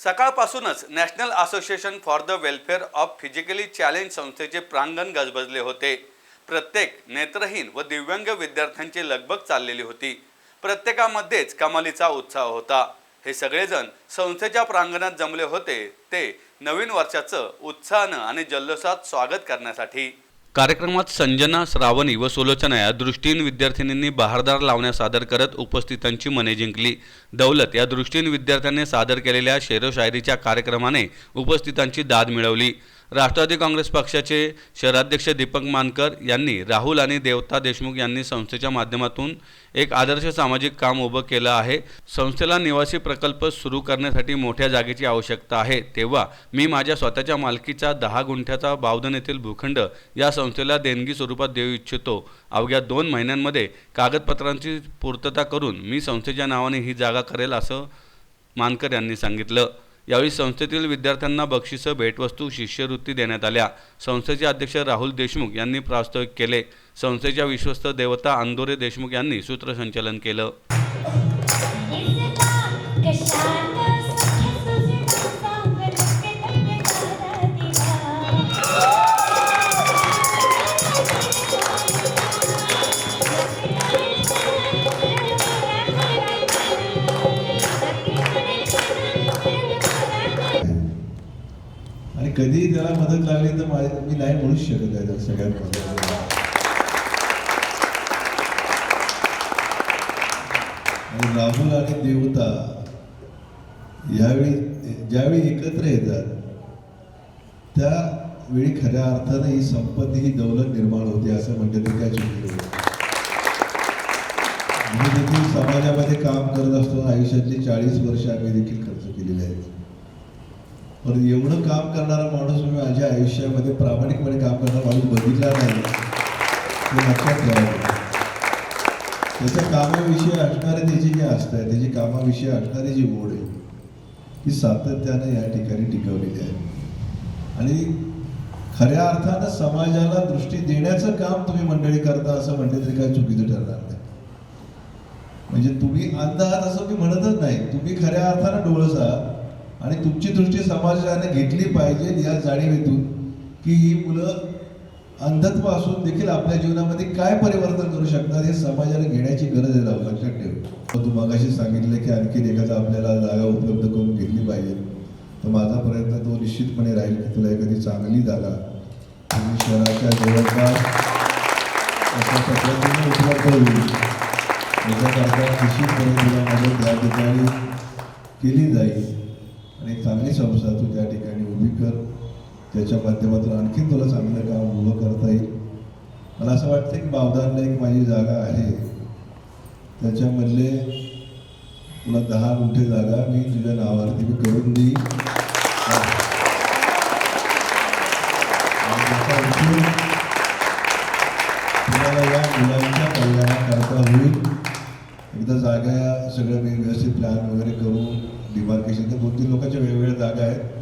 सकाळपासूनच national association for the welfare of physically challenge संस्थेचे प्रांगण गजबजले होते. प्रत्येक नेत्रहीन व दिव्यांग विद्यार्थ्यांची लगबग चाललेली होती. प्रत्येकामध्येच कमालीचा उत्साह होता. हे सगळेजण संस्थेच्या प्रांगणात जमले होते ते नवीन वर्षाचं उत्साहानं आणि जल्लोषात स्वागत करण्यासाठी. कार्यक्रमात संजना श्रावणी व सुलोचना या दृष्टीहीन विद्यार्थिनींनी बहारदार लावण्या सादर करत उपस्थितांची मने जिंकली. दौलत या दृष्टीहीन विद्यार्थ्यांनी सादर केलेल्या शेरोशायरीच्या कार्यक्रमाने उपस्थितांची दाद मिळवली. राष्ट्रवादी काँग्रेस पक्षाचे शहराध्यक्ष दीपक मानकर यांनी राहुल आणि देवता देशमुख यांनी संस्थेच्या माध्यमातून एक आदर्श सामाजिक काम उभं केलं आहे. संस्थेला निवासी प्रकल्प सुरू करण्यासाठी मोठ्या जागेची आवश्यकता आहे. तेव्हा मी माझ्या स्वतःच्या मालकीचा दहा गुंठ्याचा बावधन येथील भूखंड या संस्थेला देणगी स्वरूपात देऊ इच्छितो. अवघ्या दोन महिन्यांमध्ये कागदपत्रांची पूर्तता करून मी संस्थेच्या नावाने ही जागा करेल असं मानकर यांनी सांगितलं. यावेळी संस्थेतील विद्यार्थ्यांना बक्षिसं भेटवस्तू शिष्यवृत्ती देण्यात आल्या. संस्थेचे अध्यक्ष राहुल देशमुख यांनी प्रास्ताविक केले. संस्थेच्या विश्वस्त देवता अंदोरे देशमुख यांनी सूत्रसंचालन केलं. कधी त्याला मदत लागली तर मी नाही म्हणूच शकत आहे त्या सगळ्यात आणि राहुल आणि देवता यावेळी ज्यावेळी एकत्र येतात त्यावेळी खऱ्या अर्थानं ही संपत्ती ही दौलत निर्माण होते असं म्हणजे ते त्या चुकीचं मी देखील समाजामध्ये काम करत असतो आयुष्यातली चाळीस वर्ष आम्ही देखील खर्च केलेले आहेत. पण एवढं काम करणारा माणूस मी माझ्या आयुष्यामध्ये प्रामाणिकपणे काम करणारा माणूस बघितला नाही. हे लक्षात ठेवावं त्याच्या कामाविषयी असणारे त्याची जे आहे त्याची कामाविषयी असणारी जी ओढ आहे ती सातत्यानं या ठिकाणी टिकवलेली आहे. आणि खऱ्या अर्थानं समाजाला दृष्टी देण्याचं काम तुम्ही मंडळी करता असं म्हणले तरी काय चुकीचं ठरणार नाही. म्हणजे तुम्ही अंध आहात असं मी म्हणतच नाही. तुम्ही खऱ्या अर्थानं डोळस आहात आणि तुमची दृष्टी समाजाने घेतली पाहिजे या जाणीवेतून की ही मुलं अंधत्व असून देखील आपल्या जीवनामध्ये काय परिवर्तन करू शकतात हे समाजाने घेण्याची गरज आहे राव लक्षात ठेव. तू मगाशी सांगितलं की आणखीन एखादा आपल्याला जागा उपलब्ध करून घेतली पाहिजे. तर माझा प्रयत्न तो निश्चितपणे राहील की तुला एखादी चांगली जागा तुम्ही शहराच्या जवळपास अशा उपलब्ध होईल. निश्चितपणे तुला ठिकाणी केली जाईल. आणि चांगली संस्था तू त्या ठिकाणी उभी कर. त्याच्या माध्यमातून आणखीन तुला चांगलं काम उभं करता येईल. मला असं वाटतं की बावदानला एक माझी जागा आहे. त्याच्यामधले तुला दहा गुंठे जागा मी तुझ्या नावावरती मी करून देईन. तुम्हाला या मुलांच्या कल्याणाकरता होईल. एकदा जागा सगळं मी व्यवस्थित प्लॅन वगैरे करून डिमार्केशन तर दोन तीन लोकांच्या वेगवेगळ्या जागा आहेत.